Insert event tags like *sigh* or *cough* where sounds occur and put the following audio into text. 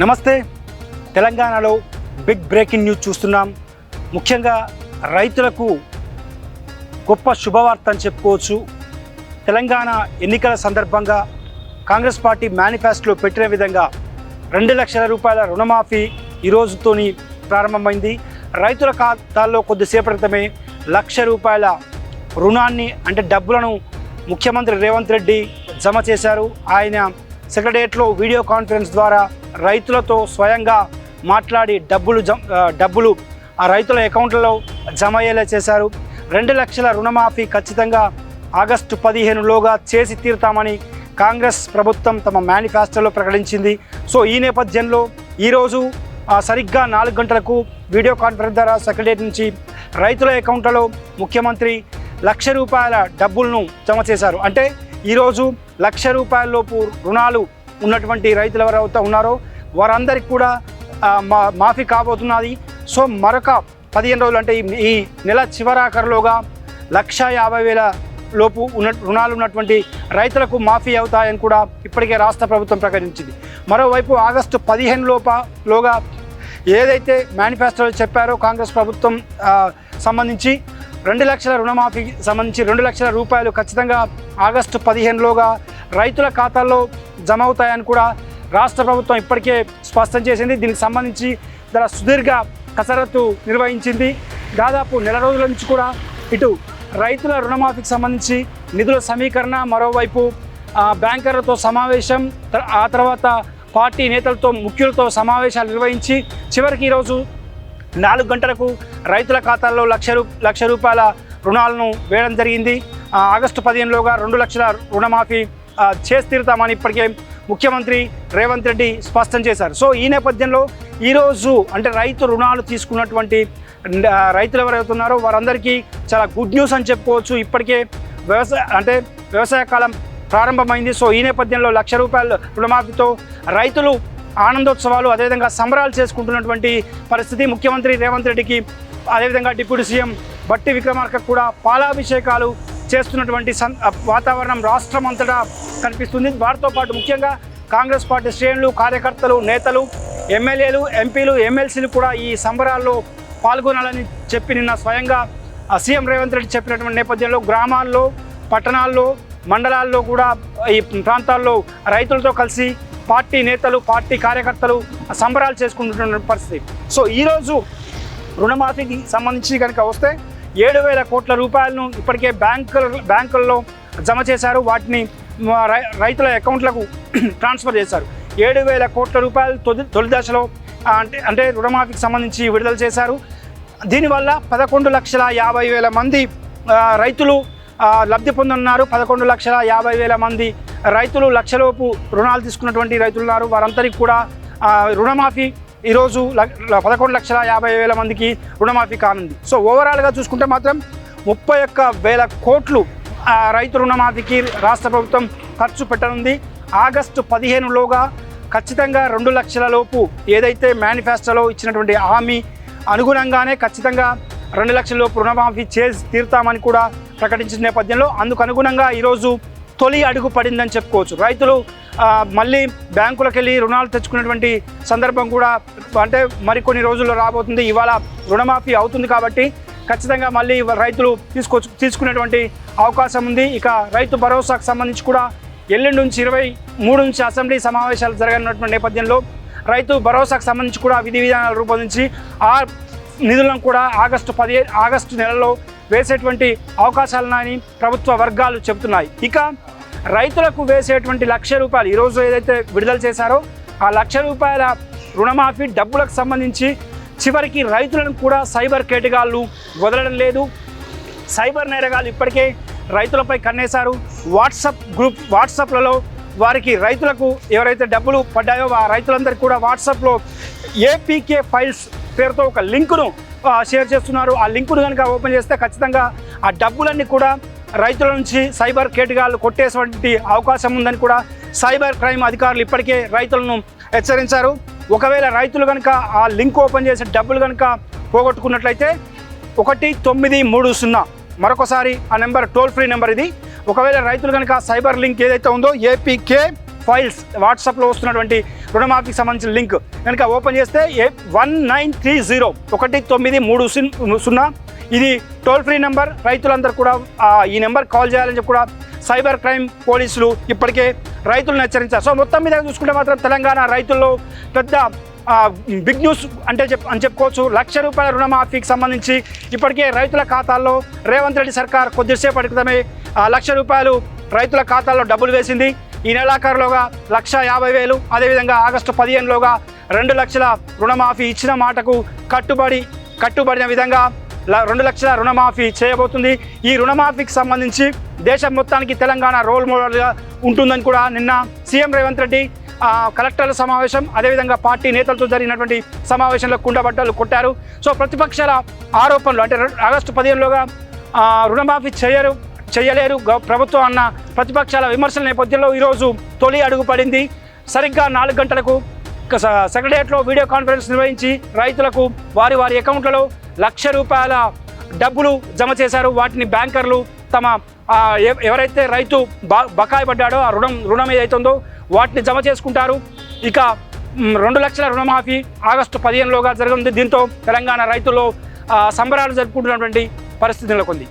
నమస్తే. తెలంగాణలో big breaking news చూస్తున్నాం. ముఖ్యంగా రైతులకు గొప్ప శుభవార్త అని చెప్పుకోవచ్చు. తెలంగాణ ఎన్నికల సందర్భంగా కాంగ్రెస్ పార్టీ మేనిఫెస్టోలో పెట్టిన విధంగా రెండు లక్షల రూపాయల రుణమాఫీ ఈరోజుతో ప్రారంభమైంది. రైతుల ఖాతాల్లో కొద్దిసేపటి క్రితమే లక్ష రూపాయల రుణాన్ని అంటే డబ్బులను ముఖ్యమంత్రి రేవంత్ రెడ్డి జమ చేశారు. ఆయన సెక్రటరియట్లో వీడియో కాన్ఫరెన్స్ ద్వారా రైతులతో స్వయంగా మాట్లాడి డబ్బులు జమ డబ్బులు ఆ రైతుల అకౌంట్లలో జమ అయ్యేలా చేశారు. రెండు లక్షల రుణమాఫీ ఖచ్చితంగా ఆగస్టు పదిహేనులోగా చేసి తీరుతామని కాంగ్రెస్ ప్రభుత్వం తమ మేనిఫెస్టోలో ప్రకటించింది. సో ఈ నేపథ్యంలో ఈరోజు సరిగ్గా నాలుగు గంటలకు వీడియో కాన్ఫరెన్స్ ద్వారా సెక్రటరియట్ నుంచి రైతుల అకౌంట్లలో ముఖ్యమంత్రి లక్ష రూపాయల డబ్బులను జమ చేశారు. అంటే ఈరోజు లక్ష రూపాయల లోపు రుణాలు ఉన్నటువంటి రైతులు ఎవరైతే ఉన్నారో వారందరికీ కూడా మా మాఫీ కాబోతున్నది. సో మరొక పదిహేను రోజులు అంటే ఈ- నెల చివరాఖరులోగా లక్ష యాభై వేల లోపు ఉన్న రుణాలు ఉన్నటువంటి రైతులకు మాఫీ అవుతాయని కూడా ఇప్పటికే రాష్ట్ర ప్రభుత్వం ప్రకటించింది. మరోవైపు ఆగస్టు పదిహేను లోప లోగా ఏదైతే మేనిఫెస్టోలో చెప్పారో కాంగ్రెస్ ప్రభుత్వం సంబంధించి రెండు లక్షల రుణమాఫీకి సంబంధించి రెండు లక్షల రూపాయలు ఖచ్చితంగా ఆగస్టు పదిహేనులోగా రైతుల ఖాతాల్లో జమ అవుతాయని కూడా రాష్ట్ర ప్రభుత్వం ఇప్పటికే స్పష్టం చేసింది. దీనికి సంబంధించి చాలా సుదీర్ఘ కసరత్తు నిర్వహించింది. దాదాపు నెల రోజుల నుంచి కూడా ఇటు రైతుల రుణమాఫీకి సంబంధించి నిధుల సమీకరణ మరోవైపు బ్యాంకర్లతో సమావేశం ఆ తర్వాత పార్టీ నేతలతో ముఖ్యులతో సమావేశాలు నిర్వహించి చివరికి ఈరోజు నాలుగు గంటలకు రైతుల ఖాతాల్లో లక్ష రూ లక్ష రూపాయల రుణాలను వేయడం జరిగింది. ఆగస్టు పదిహేనులోగా రెండు లక్షల రుణమాఫీ చేస్తీరుతామని చేసి తీరుతామని ఇప్పటికే ముఖ్యమంత్రి రేవంత్ రెడ్డి స్పష్టం చేశారు. సో ఈ నేపథ్యంలో ఈరోజు అంటే రైతు రుణాలు తీసుకున్నటువంటి రైతులు ఎవరైతే ఉన్నారో వారందరికీ చాలా గుడ్ న్యూస్ అని చెప్పుకోవచ్చు. ఇప్పటికే వ్యవసాయ అంటే వ్యవసాయ కాలం ప్రారంభమైంది. సో ఈ నేపథ్యంలో లక్ష రూపాయల రుణమాఫీతో రైతులు ఆనందోత్సవాలు అదేవిధంగా సంబరాలు చేసుకుంటున్నటువంటి పరిస్థితి ముఖ్యమంత్రి రేవంత్ రెడ్డికి అదేవిధంగా డిప్యూటీ సీఎం బట్టి విక్రమార్క కూడా పాలాభిషేకాలు చేస్తున్నటువంటి సం వాతావరణం రాష్ట్రం అంతటా కనిపిస్తుంది. వారితో పాటు ముఖ్యంగా కాంగ్రెస్ పార్టీ శ్రేణులు కార్యకర్తలు నేతలు ఎమ్మెల్యేలు ఎంపీలు ఎమ్మెల్సీలు కూడా ఈ సంబరాల్లో పాల్గొనాలని చెప్పి నిన్న స్వయంగా ఆ సీఎం రేవంత్ రెడ్డి చెప్పినటువంటి నేపథ్యంలో గ్రామాల్లో పట్టణాల్లో మండలాల్లో కూడా ఈ ప్రాంతాల్లో రైతులతో కలిసి పార్టీ నేతలు పార్టీ కార్యకర్తలు సంబరాలు చేసుకుంటున్న పరిస్థితి. సో ఈరోజు రుణమాఫీకి సంబంధించి కనుక వస్తే ఏడు వేల కోట్ల రూపాయలను ఇప్పటికే బ్యాంకుల బ్యాంకుల్లో జమ చేశారు. వాటిని రై- రైతుల అకౌంట్లకు *clears throat* ట్రాన్స్ఫర్ చేశారు. ఏడు వేల కోట్ల రూపాయలు తొలి తొలి దశలో అంటే అంటే రుణమాఫీకి సంబంధించి విడుదల చేశారు. దీనివల్ల పదకొండు లక్షల యాభై వేల మంది రైతులు లబ్ధి పొందున్నారు పదకొండు లక్షల యాభై వేల మంది రైతులు లక్షలోపు రుణాలు తీసుకున్నటువంటి రైతులు ఉన్నారు. వారందరికీ కూడా రుణమాఫీ ఈరోజు ల- పదకొండు లక్షల యాభై వేల మందికి రుణమాఫీ కానుంది. సో ఓవరాల్గా చూసుకుంటే మాత్రం ముప్పై ఒక్క వేల కోట్లు రైతు రుణమాఫీకి రాష్ట్ర ప్రభుత్వం ఖర్చు పెట్టనుంది. ఆగస్టు పదిహేనులోగా ఖచ్చితంగా రెండు లక్షల లోపు ఏదైతే మేనిఫెస్టోలో ఇచ్చినటువంటి హామీ అనుగుణంగానే ఖచ్చితంగా రెండు లక్షల లోపు రుణమాఫీ చేసి తీరుతామని కూడా ప్రకటించిన నేపథ్యంలో అందుకు అనుగుణంగా ఈరోజు తొలి అడుగు పడిందని చెప్పుకోవచ్చు. రైతులు మళ్ళీ బ్యాంకులకు వెళ్ళి రుణాలు తెచ్చుకునేటువంటి సందర్భం కూడా అంటే మరికొన్ని రోజుల్లో రాబోతుంది. ఇవాళ రుణమాఫీ అవుతుంది కాబట్టి ఖచ్చితంగా మళ్ళీ రైతులు తీసుకొచ్చు తీసుకునేటువంటి అవకాశం ఉంది. ఇక రైతు భరోసాకు సంబంధించి కూడా ఎల్లుండి నుంచి ఇరవై మూడు నుంచి అసెంబ్లీ సమావేశాలు జరగనున్నటువంటి నేపథ్యంలో రైతు భరోసాకు సంబంధించి కూడా విధి విధానాలు రూపొందించి ఆ నిధులను కూడా ఆగస్టు పదిహేను ఆగస్టు నెలలో వేసేటువంటి అవకాశాలని ప్రభుత్వ వర్గాలు చెబుతున్నాయి. ఇక రైతులకు వేసేటువంటి లక్ష రూపాయలు ఈరోజు ఏదైతే విడుదల చేశారో ఆ లక్ష రూపాయల రుణమాఫీ డబ్బులకు సంబంధించి చివరికి రైతులను కూడా సైబర్ కేటగాళ్ళు వదలడం లేదు. సైబర్ నేరగాళ్ళు ఇప్పటికే రైతులపై కన్నేశారు. వాట్సాప్ గ్రూప్ వాట్సాప్లలో వారికి రైతులకు ఎవరైతే డబ్బులు పడ్డాయో ఆ రైతులందరికీ కూడా వాట్సాప్లో ఏపీకే ఫైల్స్ పేరుతో ఒక లింకును ఆ, షేర్ చేస్తున్నారు. ఆ లింకును కనుక ఓపెన్ చేస్తే ఖచ్చితంగా ఆ డబ్బులన్నీ కూడా రైతుల నుంచి సైబర్ కేటగాళ్ళు కొట్టేటువంటి అవకాశం ఉందని కూడా సైబర్ క్రైమ్ అధికారులు ఇప్పటికే రైతులను హెచ్చరించారు. ఒకవేళ రైతులు కనుక ఆ లింక్ ఓపెన్ చేసి డబ్బులు కనుక పోగొట్టుకున్నట్లయితే ఒకటి తొమ్మిది మూడు సున్నా. మరొకసారి ఆ నెంబర్ టోల్ ఫ్రీ నెంబర్ ఇది. ఒకవేళ రైతులు కనుక సైబర్ లింక్ ఏదైతే ఉందో ఏపీకే ఫైల్స్ వాట్సాప్లో వస్తున్నటువంటి రుణమాఫీకి సంబంధించిన లింక్. కనుక ఓపెన్ చేస్తే A one nine three zero ఒకటి తొమ్మిది మూడు సున్నా. ఇది టోల్ ఫ్రీ నెంబర్. రైతులందరూ కూడా ఈ నెంబర్ కాల్ చేయాలని చెప్పి కూడా సైబర్ క్రైమ్ పోలీసులు ఇప్పటికే రైతులను హెచ్చరించారు. సో మొత్తం మీద చూసుకుంటే మాత్రం తెలంగాణ రైతుల్లో పెద్ద బిగ్ న్యూస్ అంటే చెప్ అని చెప్పుకోవచ్చు. లక్ష రూపాయల రుణమాఫీకి సంబంధించి ఇప్పటికే రైతుల ఖాతాల్లో రేవంత్ రెడ్డి సర్కార్ కొద్దిసేపటి క్రితమే లక్ష రూపాయలు రైతుల ఖాతాల్లో డబ్బులు వేసింది. ఈ నెలాఖరులోగా లక్ష యాభై వేలు అదేవిధంగా ఆగస్టు పదిహేనులోగా రెండు లక్షల రుణమాఫీ ఇచ్చిన మాటకు కట్టుబడి కట్టుబడిన విధంగా రెండు లక్షల రుణమాఫీ చేయబోతుంది. ఈ రుణమాఫీకి సంబంధించి దేశం మొత్తానికి తెలంగాణ రోల్ మోడల్గా ఉంటుందని కూడా నిన్న సీఎం రేవంత్ రెడ్డి కలెక్టర్ల సమావేశం అదేవిధంగా పార్టీ నేతలతో జరిగినటువంటి సమావేశంలో కుండబట్టలు కొట్టారు. సో ప్రతిపక్షాల ఆరోపణలు అంటే ఆగస్టు పదిహేనులోగా రుణమాఫీ చేయరు. చేయలేరు. ప్రభుత్వం అన్న ప్రతిపక్షాల విమర్శల నేపథ్యంలో ఈరోజు తొలి అడుగు పడింది. సరిగ్గా నాలుగు గంటలకు సెక్రటరియట్లో వీడియో కాన్ఫరెన్స్ నిర్వహించి రైతులకు వారి వారి అకౌంట్లలో లక్ష రూపాయల డబ్బులు జమ చేశారు. వాటిని బ్యాంకర్లు తమ ఎవ- ఎవరైతే రైతు బకాయి పడ్డాడో ఆ రుణం రుణం ఏదైతుందో వాటిని జమ చేసుకుంటారు. ఇక రెండు లక్షల రుణమాఫీ ఆగస్టు పదిహేనులోగా జరగనుంది. దీంతో తెలంగాణ రైతుల్లో సంబరాలు జరుపుకుంటున్నటువంటి పరిస్థితి నెలకొంది.